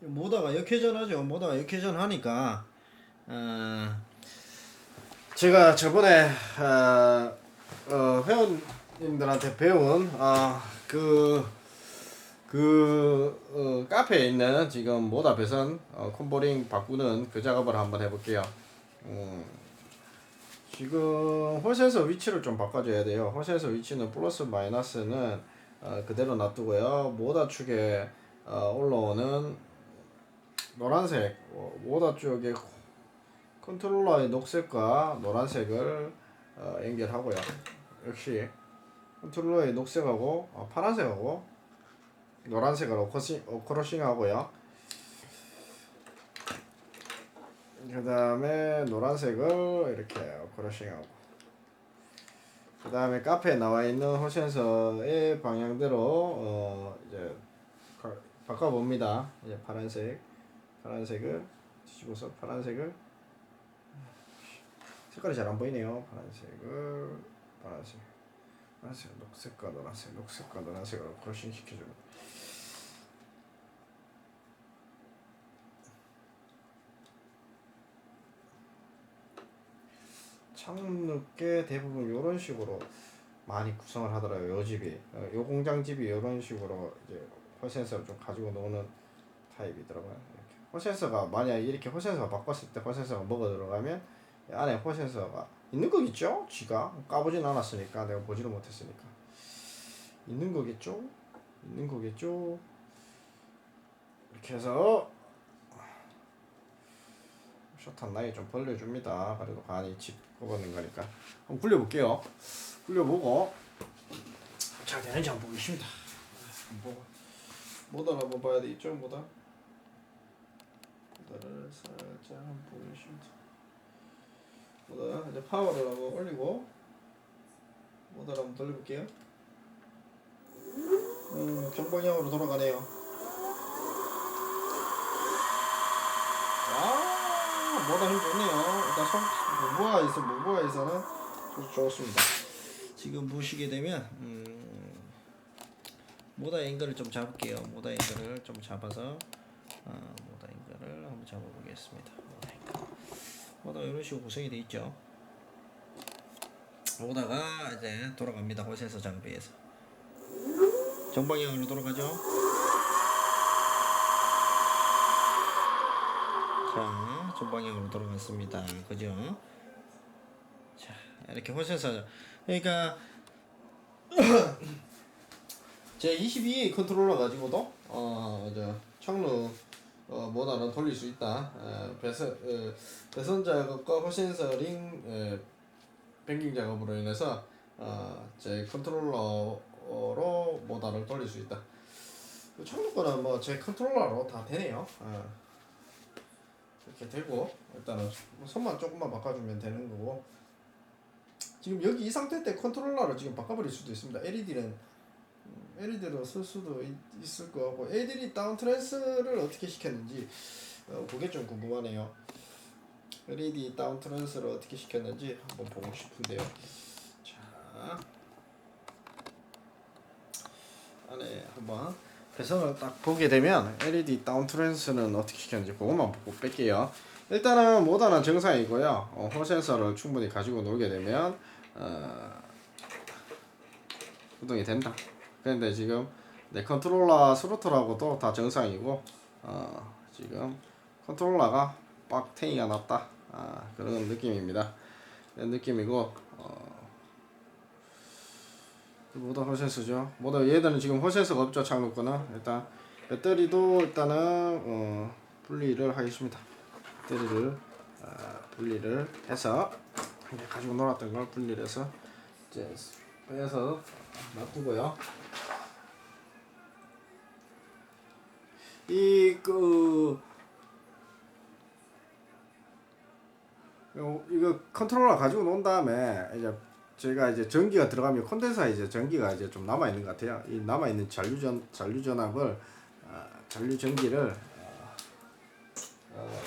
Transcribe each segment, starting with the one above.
모다가 역회전하죠. 모다가 역회전 하니까 어, 제가 저번에 어, 어, 회원님들한테 배운 어, 그, 그 어, 카페에 있는 지금 모다 배선 어, 콤보링 바꾸는 그 작업을 한번 해볼게요. 음, 지금 호세에서 위치를 좀 바꿔줘야 돼요. 호세에서 위치는 플러스 마이너스는 어, 그대로 놔두고요. 모다 축에 어, 올라오는 노란색 어, 모다 쪽에 컨트롤러의 녹색과 노란색을 어, 연결하고요. 역시 컨트롤러의 녹색하고 어, 파란색하고 노란색을 오커싱, 오크로싱하고요. 그 다음에 노란색을 이렇게 오크로싱하고 그 다음에 카페에 나와 있는 호센서의 방향대로 어 이제 가- 바꿔봅니다. 이제 파란색, 파란색을 뒤집어서 파란색을 색깔이 잘 안 보이네요. 파란색을 파란색, 파란색, 녹색과 노란색, 녹색과 노란색으로 크로싱 시켜줍니다. 창문늦게 대부분 이런 식으로 많이 구성을 하더라고요. 요 집이 어, 요 공장 집이 이런 식으로 이제 호센서를 좀 가지고 노는 타입이더라고요. 호센서가 만약 이렇게 호센서가 바꿨을 때 호센서가 먹어 들어가면 이 안에 호센서가 있는 거겠죠? 지가 까보진 않았으니까 내가 보지를 못했으니까 있는 거겠죠? 있는 거겠죠? 이렇게 해서 셔탄 나이 좀 벌려줍니다. 그래도 간이 집 꼽아낸 거니까 한번 굴려볼게요. 굴려보고 잘 되는지 한번 보겠습니다. 한번 보고 모달 한번 봐야 되겠죠, 모달. 모달을 살짝 한번 보겠습니다. 모달 이제 파워를 한번 올리고 모달 한번 돌려볼게요. 음, 정방향으로 돌아가네요. 아, 모달 힘 좋네요. 일단 있어 무부하에서는 좋- 좋습니다. 지금 보시게 되면 음, 모다 앵글을 좀 잡을게요. 모다 앵글을 좀 잡아서 어, 잡아보겠습니다. 모다가 이런 식으로 구성이 되어 있죠. 모다가 이제 돌아갑니다. 호세서 장비에서 정방향으로 돌아가죠. 자, 전방향으로 돌아갔습니다. 그죠? 자, 이렇게 호세서 그러니까 제 22 컨트롤러 가지고도 어저 창로 어 모다는 돌릴 수 있다. 어, 배선 어, 배선 작업과 호센서 링 어, 뱅깅 작업으로 인해서 어 제 컨트롤러로 모다를 돌릴 수 있다. 그 창로 거는 뭐 제 컨트롤러로 다 되네요. 어. 이렇게 되고 일단은 손만 조금만 바꿔주면 되는 거고 지금 여기 이 상태 때 컨트롤러를 지금 바꿔버릴 수도 있습니다. LED는 LED로 쓸 수도 있, 있을 거고 LED 다운 트랜스를 어떻게 시켰는지 어, 그게 좀 궁금하네요. LED 다운 트랜스를 어떻게 시켰는지 한번 보고 싶은데요. 자 안에 한번 배선을 딱 보게 되면 LED 다운 트랜스는 어떻게 시켰는지 그것만 보고 뺄게요. 일단은 모다는 정상이고요. 어, 호센서를 충분히 가지고 놀게 되면 어, 구동이 된다. 그런데 지금 내 컨트롤러 스로틀하고도 다 정상이고 어, 지금 컨트롤러가 빡탱이가 났다. 아, 그런 느낌입니다. 그런 느낌이고 어, 모다 호센스죠. 모다 얘들은 지금 호센스가 없죠. 거는 일단 배터리도 일단은 어, 분리를 하겠습니다. 배터리를 어, 분리를 해서 가지고 놀았던 걸 분리를 해서 이제 빼서 놔두고요. 이그 이거 컨트롤러 가지고 논 다음에 이제 저희가 이제 전기가 들어가면 콘덴서에 이제 전기가 이제 좀 남아 있는 것 같아요. 이 남아 있는 잔류 전 잔류 전압을 어, 잔류 전기를 어, 어,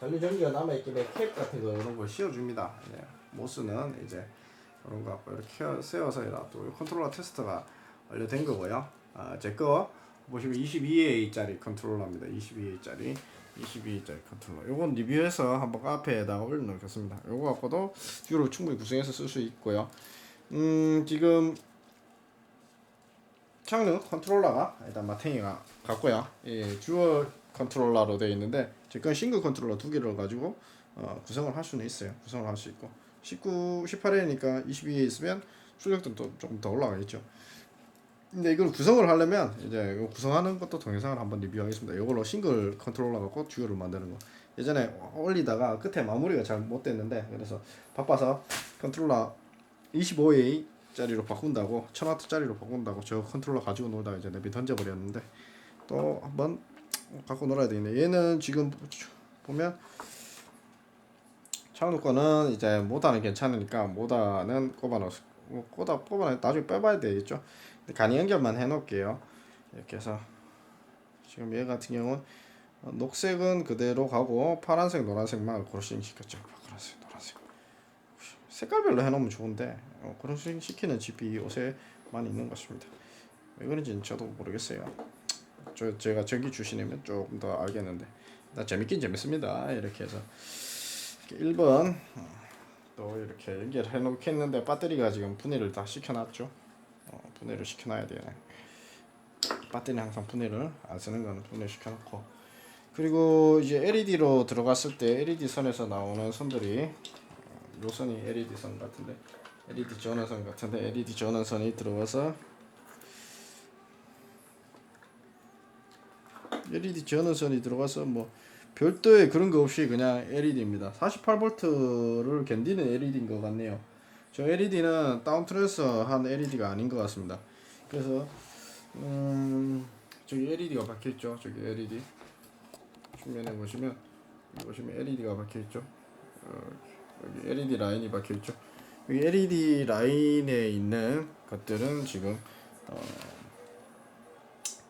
잔류 전기가 남아 있길래 캡 같은 거 이런 걸 씌워줍니다. 예, 모스는 이제 그런 거 갖고 이렇게 세워서 놔두고 컨트롤러 테스트가 완료된 거고요. 아, 제거 보시면 22A짜리 컨트롤러입니다. 22A짜리 22A짜리 컨트롤러. 요건 리뷰해서 한번 카페에다가 올려놓겠습니다. 요거 갖고도 듀로 충분히 구성해서 쓸 수 있고요. 음 지금 창르 컨트롤러가 일단 마탱이가 같고요. 예, 듀얼 컨트롤러로 되어 있는데 지금 싱글 컨트롤러 두 개를 가지고 어, 구성을 할 수는 있어요. 구성을 할 수 있고 19, 18회니까 22에 있으면 출력도 또 조금 더 올라가겠죠. 근데 이걸 구성을 하려면 이제 구성하는 것도 동영상을 한번 리뷰하겠습니다. 이걸로 싱글 컨트롤러 갖고 듀얼을 만드는 거. 예전에 올리다가 끝에 마무리가 잘 못 됐는데 그래서 바빠서 컨트롤러 25A 짜리로 바꾼다고 1000W짜리로 바꾼다고 저 컨트롤러 가지고 놀다가 이제 내비 던져버렸는데 또 한번 갖고 놀아야 되겠네. 얘는 지금 보면 창도 거는 이제 모다는 괜찮으니까 모다는 꼽아넣어 뭐 꼽아 꼽아 나중에 빼봐야 되겠죠. 간이 연결만 해놓을게요. 이렇게 해서 지금 얘 같은 경우는 어, 녹색은 그대로 가고 파란색, 노란색만 고르싱 시켰죠. 파란색, 노란색. 색깔별로 해놓으면 좋은데 어, 고르싱 시키는 집이 요새 많이 있는 것 같습니다. 왜 그런지는 저도 모르겠어요. 저 제가 전기 주시면 조금 더 알겠는데 일단 재밌긴 재밌습니다. 이렇게 해서 1번 또 이렇게 연결해 놓겠는데 배터리가 지금 분해를 다 시켜놨죠. 어, 분해를 시켜놔야 되네. 배터리는 항상 분해를 안 쓰는 거는 분해 시켜놓고 그리고 이제 LED로 들어갔을 때 LED 선에서 나오는 선들이 어, 요 선이 LED 선 같은데 LED 전원선 같은데 LED 전원선이 들어와서 LED 전원선이 들어가서 뭐 별도의 그런 거 없이 그냥 LED입니다. 48V를 견디는 LED인 것 같네요. 저 LED는 다운트레서 한 LED가 아닌 것 같습니다. 그래서 음 저기 LED가 박혀 있죠. 저기 LED 측면에 보시면 보시면 LED가 박혀 있죠. 어, 여기 LED 라인이 박혀 있죠. 여기 LED 라인에 있는 것들은 지금 어,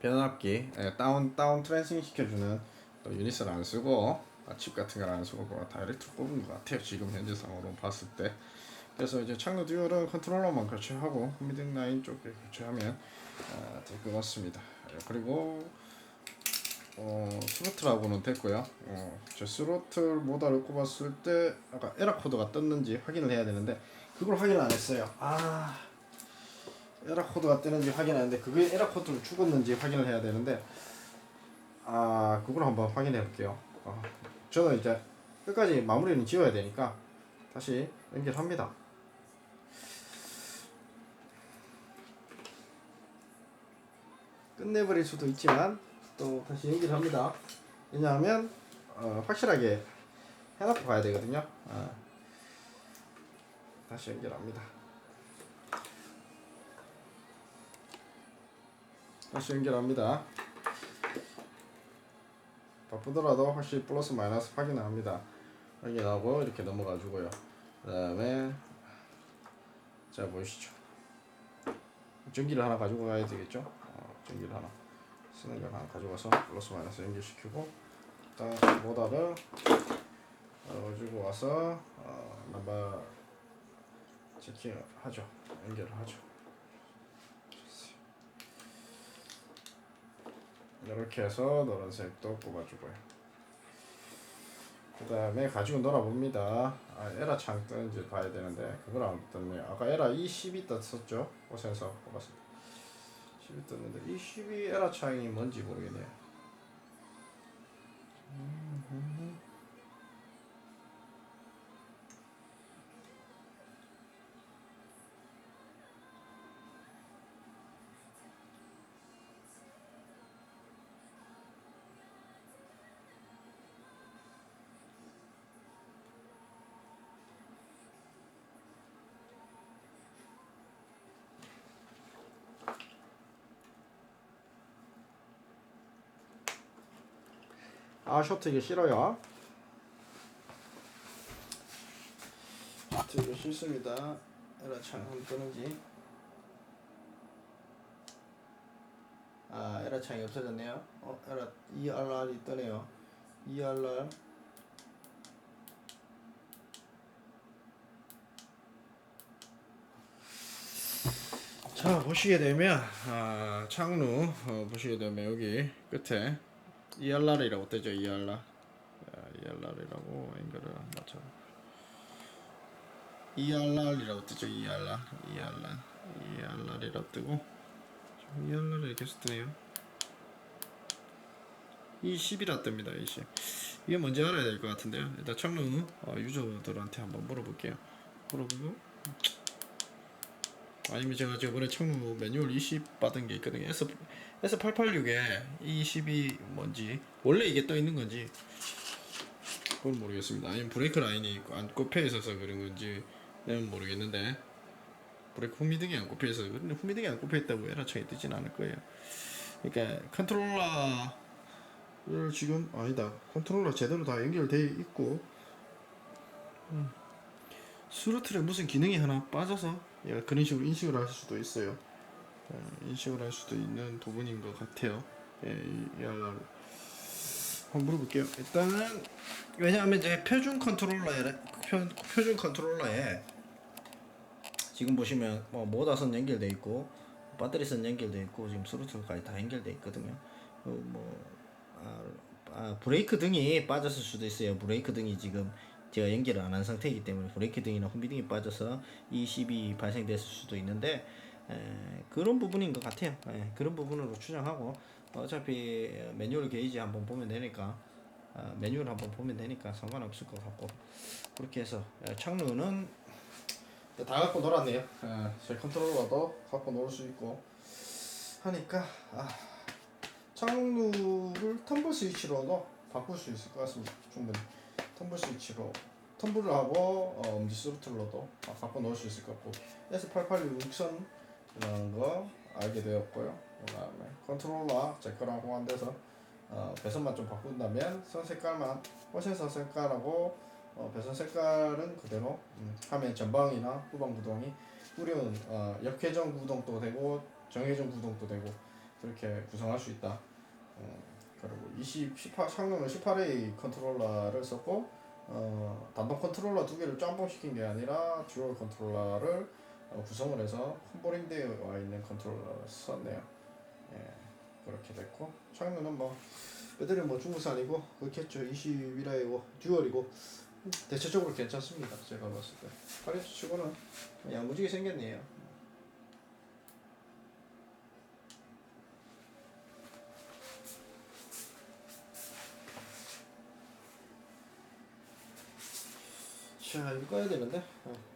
변압기 예, 다운 다운 트랜싱 시켜주는 또 유닛을 안 쓰고 아, 칩 같은 걸 안 쓰고 다이렉트로 뽑은 것 같아요 지금 현재 상으로 봤을 때 그래서 이제 창로 듀얼은 컨트롤러만 교체하고 미딩 라인 쪽에 교체하면 아, 될것 같습니다. 예, 그리고 어, 스로틀하고는 됐고요. 어, 저 스로틀 모달을 꼽았을 때 아까 에러 코드가 떴는지 확인을 해야 되는데 그걸 확인을 안 했어요. 아 에러 코드가 뜨는지 확인하는데 그게 에러 코드를 죽었는지 확인을 해야 되는데 아 그걸 한번 확인해 볼게요. 어, 저는 이제 끝까지 마무리는 지어야 되니까 다시 연결합니다 끝내버릴 수도 있지만 또 다시 연결합니다 왜냐하면 어, 확실하게 해놓고 가야 되거든요 어. 다시 연결합니다 다시 연결합니다. 바쁘더라도 확실히 플러스 마이너스 확인을 합니다. 확인하고 이렇게 넘어가 주고요. 그 다음에 자 보시죠. 전기를 하나 가지고 가야 되겠죠. 어, 전기를 하나 쓰는 걸 하나 가져가서 플러스 마이너스 연결시키고 일단 모다를 어, 가지고 와서 어, 넘버 체킹을 하죠. 연결을 하죠. 이렇게 해서 노란색도 뽑아주고요. 그 다음에 가지고 놀아봅니다. 아, 에라 창 뜨는지 봐야 되는데 그걸 안 떴네요. 아까 에라 E12 떴었죠? 옷에서 뽑았습니다. 12 떴는데 E12 에라 창이 뭔지 모르겠네요. 아 쇼트 이게 싫어요. 쇼트 이거 싫습니다. 에라 창 한번 뜨는지. 아 에라 창이 없어졌네요. 어 에라 ERR이 뜨네요. ERR 자자 보시게 되면 아, 창루 어, 보시게 되면 여기 끝에 ERR이라고 뜨죠 ERR 아, ERR이라고 앵글을 맞춰. ERR이라고 뜨죠 ERR ERR ERR이라고 뜨고. ERR이 계속 뜨네요. 20이라 뜹니다 20 이게 뭔지 알아야 될 것 같은데요. 일단 창루 어, 유저들한테 한번 물어볼게요. 물어보고 아니면 제가 저번에 청루 매뉴얼 20 받은 게 있거든요. S S886에 20이 뭔지 원래 이게 떠 있는 건지 그건 모르겠습니다. 아니면 브레이크 라인이 안 꼽혀 있어서 그런 건지 는 모르겠는데 브레이크 후미등이 안 꼽혀 있어서 근데 후미등이 안 꼽혀 있다고 에러창이 뜨진 않을 거예요. 그러니까 컨트롤러를 지금 아니다. 컨트롤러 제대로 다 연결돼 있고 스루틀에 무슨 기능이 하나 빠져서 얘가 그런 식으로 인식을 할 수도 있어요. 예, 인식을 할 수도 있는 부분인 것 같아요. 예, 알람. 한번 물어볼게요. 일단은 왜냐하면 이제 표준 컨트롤러에 표, 표준 컨트롤러에 지금 보시면 뭐 모다선 연결돼 있고 배터리선 연결돼 있고 지금 스루틀까지 다 연결돼 있거든요. 어, 뭐 아, 아, 브레이크 등이 빠졌을 수도 있어요. 브레이크 등이 지금 제가 연결을 안한 상태이기 때문에 브레이크 등이나 혼비 등이 빠져서 이 시비 발생됐을 수도 있는데 에, 그런 부분인 것 같아요. 예, 그런 부분으로 추정하고 어차피 매뉴얼 게이지 한번 보면 되니까 아, 매뉴얼 한번 보면 되니까 상관없을 것 같고 그렇게 해서 예, 창루는 다 갖고 놀았네요. 예, 제 컨트롤러도 갖고 놀 수 있고 하니까 아, 창루를 텀블 스위치로도 바꿀 수 있을 것 같습니다. 충분히. 텀블 스위치로 텀블을 하고 어, 엄지 스루틀러도 갖고 넣을 수 있을 것 같고 S886 6선이라는 거 알게 되었고요. 그 다음에 컨트롤러 제 거랑 호환돼서 어, 배선만 좀 바꾼다면 선 색깔만 호신 선 색깔하고 어, 배선 색깔은 그대로 음, 화면 전방이나 후방 구동이 우리는 어, 역회전 구동도 되고 정회전 구동도 되고 그렇게 구성할 수 있다. 어, 그리고 20, 18, 창문은 18A 컨트롤러를 썼고 어, 단독 컨트롤러 두 개를 짬뽕시킨 게 아니라 듀얼 컨트롤러를 어, 구성을 해서 홈보링대에 와 있는 컨트롤러를 썼네요. 예, 그렇게 됐고 창문은 뭐 배터리 뭐 중국산이고 그렇겠죠. 21A고 듀얼이고 대체적으로 괜찮습니다. 제가 봤을 때 파리스 치고는 야무지게 생겼네요. 자 이거 꺼야 되는데 어.